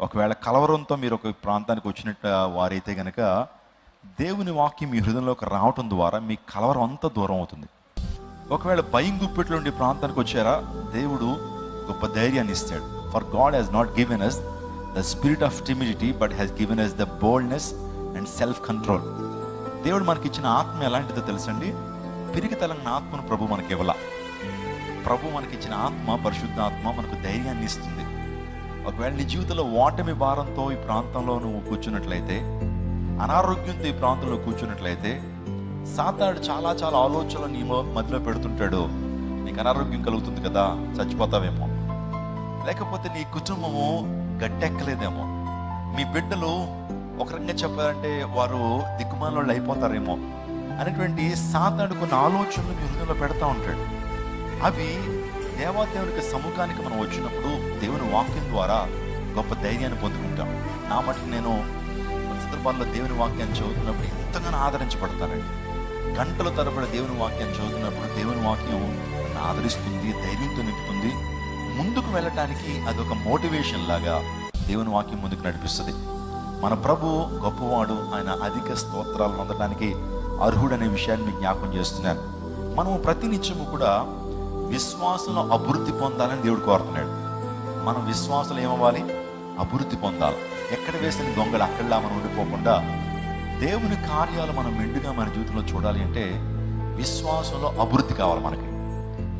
ఒకవేళ కలవరంతో మీరు ఒక ప్రాంతానికి వచ్చినట్టు వారైతే కనుక దేవుని వాక్యం మీ హృదయంలోకి రావటం ద్వారా మీ కలవరం అంతా దూరం అవుతుంది. ఒకవేళ భయం గుప్పెట్లో ఉండే ప్రాంతానికి వచ్చారా దేవుడు గొప్ప ధైర్యాన్ని ఇస్తాడు. For God has not given us the spirit of timidity but has given us the boldness and self control దేవుడు మనకి ఇచ్చిన ఆత్మ ఎలాంటిదో తెలుసండి? పిరిగితలగిన ఆత్మను ప్రభు మనకి ఇవ్వాల ప్రభు మనకిచ్చిన ఆత్మ పరిశుద్ధ ఆత్మ మనకు ధైర్యాన్ని ఇస్తుంది. ఒకవేళ నీ జీవితంలో ఓటమి భారంతో ఈ ప్రాంతంలో నువ్వు కూర్చున్నట్లయితే అనారోగ్యంతో ఈ ప్రాంతంలో కూర్చున్నట్లయితే సాతాడు చాలా చాలా ఆలోచనలు నీ మధ్యలో పెడుతుంటాడు. నీకు అనారోగ్యం కలుగుతుంది కదా చచ్చిపోతావేమో. లేకపోతే నీ కుటుంబము గట్టెక్కలేదేమో. మీ బిడ్డలు ఒక రకంగా చెప్పాలంటే వారు దిక్కుమాలలో అయిపోతారేమో. అనేటువంటి సాతాడు కొన్ని ఆలోచనలు మీ హృదయంలో పెడతా ఉంటాడు. అవి దేవాదేవునికి సముఖానికి మనం వచ్చినప్పుడు దేవుని వాక్యం ద్వారా గొప్ప ధైర్యాన్ని పొందుకుంటాం. నా మటుకు నేను సందర్భాల్లో దేవుని వాక్యాన్ని చదువుతున్నప్పుడు ఎంతగానో ఆదరించబడతానండి. గంటల తరబడి దేవుని వాక్యాన్ని చదువుతున్నప్పుడు దేవుని వాక్యం నన్ను ఆదరిస్తుంది ధైర్యంతో నింపుతుంది. ముందుకు వెళ్ళటానికి అదొక మోటివేషన్ లాగా దేవుని వాక్యం ముందుకు నడిపిస్తుంది. మన ప్రభు గొప్పవాడు ఆయన అధిక స్తోత్రాలు పొందడానికి అర్హుడనే విషయాన్ని జ్ఞాపం జ్ఞాపకం చేస్తున్నాను. మనము ప్రతినిత్యము కూడా విశ్వాసంలో అభివృద్ధి పొందాలని దేవుడు కోరుతున్నాడు. మనం విశ్వాసంలో ఏమవ్వాలి? అభివృద్ధి పొందాలి. ఎక్కడ వేసిన దొంగలు అక్కడలా మనం ఉండిపోకుండా దేవుని కార్యాలు మనం మెండుగా మన జీవితంలో చూడాలి అంటే విశ్వాసంలో అభివృద్ధి కావాలి మనకి.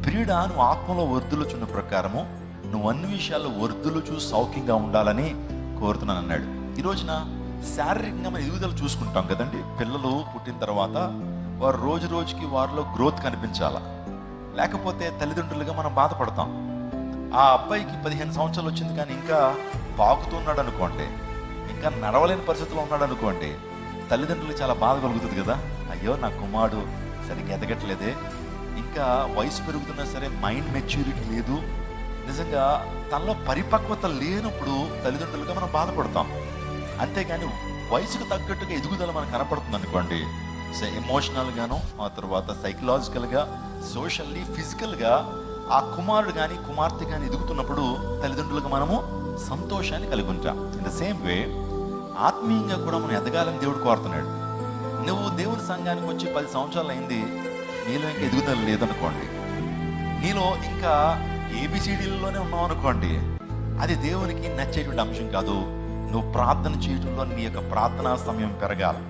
ప్రియుడ నువ్వు ఆత్మలో వర్ధులుచున్న ప్రకారము నువ్వు అన్ని విషయాల్లో వర్ధులుచు సౌఖ్యంగా ఉండాలని కోరుతున్నాను అన్నాడు. ఈ రోజున శారీరకంగా మనం ఎదుగుదల చూసుకుంటాం కదండి. పిల్లలు పుట్టిన తర్వాత వారు రోజు రోజుకి వారిలో గ్రోత్ కనిపించాలా? లేకపోతే తల్లిదండ్రులుగా మనం బాధపడతాం. ఆ అబ్బాయికి పదిహేను సంవత్సరాలు వచ్చింది కానీ ఇంకా పాకుతున్నాడు అనుకోండి ఇంకా నడవలేని పరిస్థితిలో ఉన్నాడు అనుకోండి తల్లిదండ్రులు చాలా బాధ కలుగుతుంది కదా. అయ్యో నా కుమారుడు సరిగ్గా ఎదగట్లేదే. ఇంకా వయసు పెరుగుతున్నా సరే మైండ్ మెచ్యూరిటీ లేదు. నిజంగా తనలో పరిపక్వత లేనప్పుడు తల్లిదండ్రులుగా మనం బాధపడతాం. అంతేగాని వయసుకు తగ్గట్టుగా ఎదుగుదల మనకు కనపడుతుంది అనుకోండి సో ఎమోషనల్ గాను ఆ తర్వాత సైకలాజికల్గా సోషల్లీ ఫిజికల్గా ఆ కుమారుడు కానీ కుమార్తె కానీ ఎదుగుతున్నప్పుడు తల్లిదండ్రులకు మనము సంతోషాన్ని కలిగి ఉంటాం ఇన్ ద సేమ్ వే ఆత్మీయంగా కూడా మనం ఎదగాలని దేవుడు కోరుతున్నాడు. నువ్వు దేవుని సంఘానికి వచ్చి పది సంవత్సరాలు అయింది నీలో ఇంకా ఎదుగుదల లేదనుకోండి. నీలో ఇంకా ఏబిసిడీలలోనే ఉన్నావు అనుకోండి అది దేవునికి నచ్చేటువంటి అంశం కాదు. నువ్వు ప్రార్థన చేయడంలో నీ యొక్క ప్రార్థనా సమయం పెరగాలి.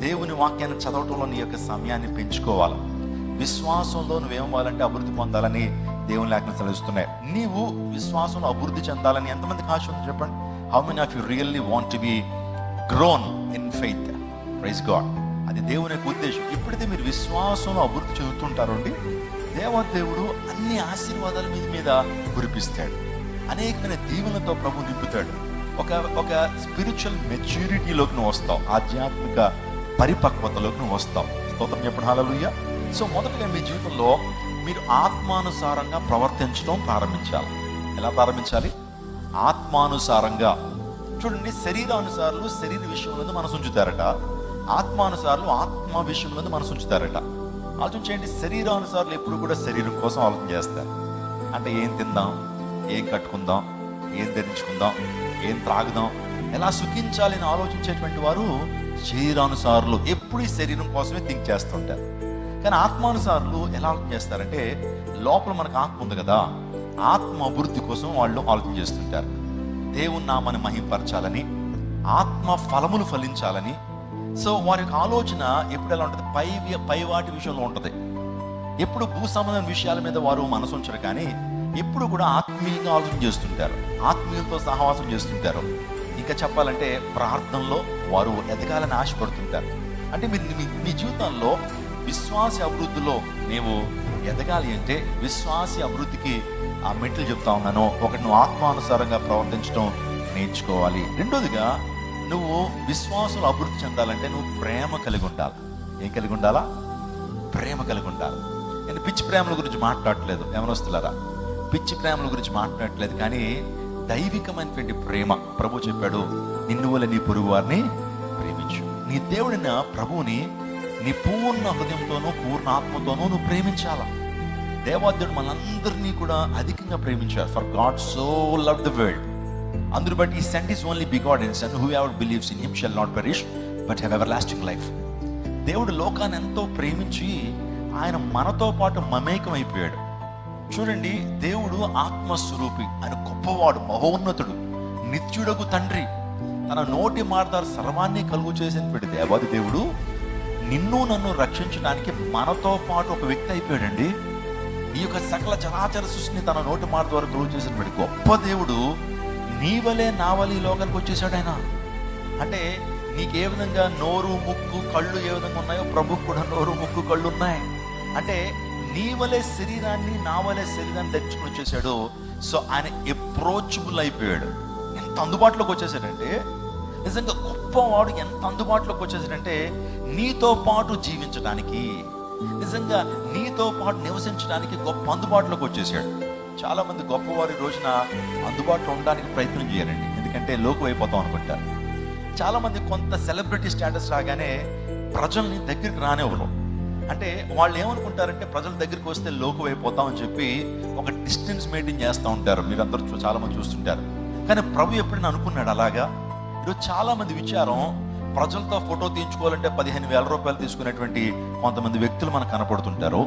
దేవుని వాక్యాన్ని చదవటంలో నీ యొక్క సమయాన్ని పెంచుకోవాలి. విశ్వాసంలో నువ్వేమవ్వాలంటే అభివృద్ధి పొందాలని దేవుని లేఖను సెలవిస్తున్నాయి. నీవు విశ్వాసంలో అభివృద్ధి చెందాలని ఎంతమందికి ఆశ ఉంది చెప్పండి? How many of you really want to be grown in faith praise God అది దేవుని యొక్క ఉద్దేశం. ఎప్పుడైతే మీరు విశ్వాసంలో అభివృద్ధి చెందుతుంటారండి దేవదేవుడు అన్ని ఆశీర్వాదాల మీద మీద కురిపిస్తాడు. అనేకమైన దీవెనలతో ప్రభు నింపుతాడు. ఒక ఒక స్పిరిచువల్ మెచ్యూరిటీలోకి నువ్వు వస్తావు. ఆధ్యాత్మిక పరిపక్వతలోకి నువ్వు వస్తావు. స్తోత్రం చెప్పడం. హాలలుయ్య సో మొదటగా మీ జీవితంలో మీరు ఆత్మానుసారంగా ప్రవర్తించడం ప్రారంభించాలి. ఎలా ప్రారంభించాలి? ఆత్మానుసారంగా. చూడండి శరీరానుసారులు శరీర విషయంలో మనసు ఉంచుతారట. ఆత్మానుసారులు ఆత్మ విషయంలో మనసు ఉంచుతారట. ఆలోచన చేయండి శరీరానుసారులు ఎప్పుడు కూడా శరీరం కోసం ఆలోచన చేస్తారు. అంటే ఏం తిందాం? ఏం కట్టుకుందాం? ఏం ధరించుకుందాం? ఏం త్రాగుదాం? ఎలా సుఖించాలి అని ఆలోచించేటువంటి వారు శరీరానుసారులు ఎప్పుడు ఈ శరీరం కోసమే థింక్ చేస్తుంటారు. కానీ ఆత్మానుసారులు ఎలా ఆలోచన చేస్తారంటే లోపల మనకు ఆత్మ ఉంది కదా ఆత్మ అభివృద్ధి కోసం వాళ్ళు ఆలోచన చేస్తుంటారు. దేవుని నామని మహింపరచాలని ఆత్మ ఫలములు ఫలించాలని. సో వారి యొక్క ఆలోచన ఎప్పుడు ఎలా ఉంటుంది? పై పై వాటి విషయంలో ఉంటుంది. ఎప్పుడు భూ సంబంధమైన విషయాల మీద వారు మనసు ఉంచరు కానీ ఎప్పుడు కూడా ఆత్మీయంగా ఆలోచన చేస్తుంటారు. ఆత్మీయులతో సహవాసం చేస్తుంటారు. ఇంకా చెప్పాలంటే ప్రార్థనలో వారు ఎదగాలని ఆశపడుతుంటారు. అంటే మీరు మీ మీ జీవితంలో విశ్వాస అభివృద్ధిలో నీవు ఎదగాలి అంటే విశ్వాస అభివృద్ధికి ఆ మెట్లు చెప్తా ఉన్నాను. ఒకటి నువ్వు ఆత్మానుసారంగా ప్రవర్తించడం నేర్చుకోవాలి. రెండోదిగా నువ్వు విశ్వాసంలో అభివృద్ధి చెందాలంటే నువ్వు ప్రేమ కలిగి ఉండాలి. ఏం కలిగి ఉండాలా? ప్రేమ కలిగి ఉండాలి. నేను పిచ్చి ప్రేమల గురించి మాట్లాడట్లేదు. ఎవరొస్తున్నారా పిచ్చి ప్రేమల గురించి మాట్లాడట్లేదు. కానీ దైవికమైనటువంటి ప్రేమ. ప్రభు చెప్పాడు నిన్ను వల్ల నీ పొరుగు వారిని ప్రేమించు. నీ దేవుడిన ప్రభువుని నీ పూర్ణ హృదయంతోనూ పూర్ణ ఆత్మతోనూ నువ్వు ప్రేమించాలా? దేవాదేవుడు మనందరినీ కూడా అధికంగా ప్రేమించారు for God so love the world అందరు బట్టి he sent his only begotten son whoever believes in him shall not perish but have everlasting life దేవుడు లోకాన్ని ఎంతో ప్రేమించి ఆయన మనతో పాటు మమేకం అయిపోయాడు చూడండి దేవుడు ఆత్మస్వరూపి ఆయన గొప్పవాడు మహోన్నతుడు నిత్యుడకు తండ్రి. తన నోటి మార్దారు సర్వాన్ని కలుగు చేసినటువంటి దేవాది దేవుడు. నిన్ను నన్ను రక్షించడానికి మనతో పాటు ఒక వ్యక్తి అయిపోయాడండి. ఈ యొక్క సకల చరాచర సృష్టిని తన నోటి మాట ద్వారా కలుగు చేసినటువంటి గొప్ప దేవుడు. నీ వలే నా లోకానికి వచ్చేసాడు ఆయన. అంటే నీకు ఏ విధంగా నోరు ముక్కు కళ్ళు ఏ విధంగా ఉన్నాయో ప్రభుకు కూడా నోరు ముక్కు కళ్ళు ఉన్నాయి. అంటే నీ వలే శరీరాన్ని నా వలే శరీరాన్ని ధరించుకుని వచ్చేసాడు. సో ఆయన అప్రోచబుల్ అయిపోయాడు. ఎంత అందుబాటులోకి వచ్చేసాడంటే నిజంగా గొప్పవాడు ఎంత అందుబాటులోకి వచ్చేసాడంటే నీతో పాటు జీవించడానికి నిజంగా నీతో పాటు నివసించడానికి గొప్ప అందుబాటులోకి వచ్చేసాడు. చాలా మంది రోజున అందుబాటులో ఉండడానికి ప్రయత్నం చేయాలండి ఎందుకంటే లోకు అయిపోతాం అనుకుంటారు. చాలా మంది కొంత సెలబ్రిటీ స్టేటస్ రాగానే ప్రజల్ని దగ్గరికి రానివ్వరు. అంటే వాళ్ళు ఏమనుకుంటారంటే ప్రజల దగ్గరికి వస్తే లోకు అయిపోతామని చెప్పి ఒక డిస్టెన్స్ మెయింటైన్ చేస్తూ ఉంటారు. మీరందరూ అందరూ చాలా చూస్తుంటారు. కానీ ప్రభు ఎప్పుడైనా అనుకున్నాడు అలాగా? ఈరోజు చాలామంది విచారం ప్రజలతో ఫోటో తీయించుకోవాలంటే పదిహేను వేల రూపాయలు తీసుకునేటువంటి కొంతమంది వ్యక్తులు మనకు కనపడుతుంటారు.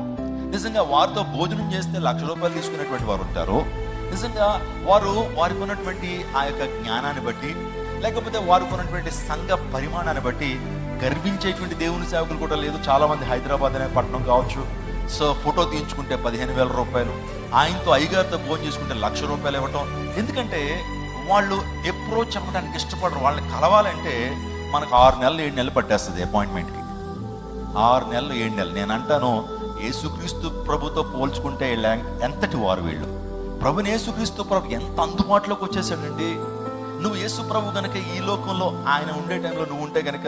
నిజంగా వారితో భోజనం చేస్తే లక్ష రూపాయలు తీసుకునేటువంటి వారు ఉంటారు. నిజంగా వారు వారికి ఉన్నటువంటి ఆ యొక్క జ్ఞానాన్ని బట్టి లేకపోతే వారికి ఉన్నటువంటి సంఘ పరిమాణాన్ని బట్టి గర్వించేటువంటి దేవుని సేవకులు కూడా లేదు. చాలా మంది హైదరాబాద్ అనే పట్టణం కావచ్చు. సో ఫోటో తీయించుకుంటే పదిహేను వేల రూపాయలు. ఆయనతో అయ్యగారితో భోజనం చేసుకుంటే లక్ష రూపాయలు ఇవ్వటం. ఎందుకంటే వాళ్ళు అప్రోచ్ అవ్వడానికి ఇష్టపడరు. వాళ్ళని కలవాలంటే మనకు ఆరు నెలలు ఏడు నెలలు పట్టేస్తుంది అపాయింట్మెంట్కి. ఆరు నెలలు ఏడు నెలలు. నేను అంటాను యేసుక్రీస్తు ప్రభుతో పోల్చుకుంటే ఎంతటి వారు వీళ్ళు? ప్రభుని యేసుక్రీస్తు ప్రభు ఎంత అందుబాటులోకి వచ్చేసాడండి? నువ్వు యేసు ప్రభు గనక ఈ లోకంలో ఆయన ఉండే టైంలో నువ్వు ఉంటే గనక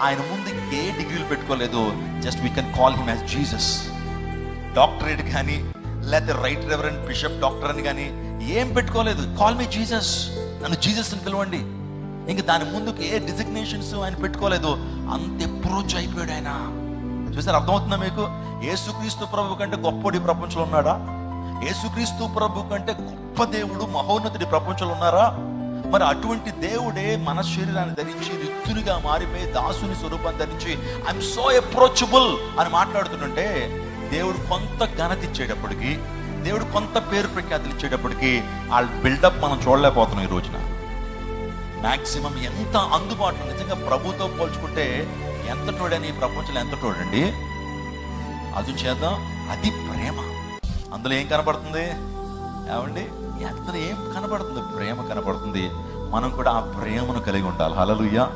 ఆయన ముందు ఏ డిగ్రీలు పెట్టుకోలేదు. Just we can call him as Jesus doctorate కానీ లేకపోతే రైట్ రెవరెంట్ బిషప్ డాక్టర్ అని కానీ ఏం పెట్టుకోలేదు. కాల్ మీ జీసస్ నన్ను జీసస్ అని పిలవండి. ఇంక దాని ముందుకు ఏ డిజిగ్నేషన్స్ ఆయన పెట్టుకోలేదు. అంత ఎప్రోచ్ అయిపోయాడు ఆయన. చూసారు అర్థమవుతుందా మీకు? ఏసుక్రీస్తు ప్రభు కంటే గొప్పడి ప్రపంచంలో ఉన్నాడా? ఏసుక్రీస్తు ప్రభు కంటే గొప్ప దేవుడు మహోన్నతుడి ప్రపంచంలో ఉన్నారా? మరి అటువంటి దేవుడే మన శరీరాన్ని ధరించి రిక్తునిగా మారిపోయి దాసుని స్వరూపాన్ని ధరించి ఐఎమ్ సో అప్రోచబుల్ అని మాట్లాడుతుంటే దేవుడు కొంత ఘనత ఇచ్చేటప్పటికి దేవుడు కొంత పేరు ప్రఖ్యాతులు ఇచ్చేటప్పటికి వాళ్ళ బిల్డప్ మనం చూడలేకపోతున్నాం ఈ రోజున. మ్యాక్సిమం ఎంత అందుబాటులో నిజంగా ప్రభుతో పోల్చుకుంటే ఎంత తోడని ఈ ప్రపంచంలో ఎంత తోడండి? అది చేద్దాం. అది ప్రేమ. అందులో ఏం కనపడుతుంది ఏమండి? అందులో ఏం కనబడుతుంది? ప్రేమ కనబడుతుంది. మనం కూడా ఆ ప్రేమను కలిగి ఉండాలి. హలలుయ్యా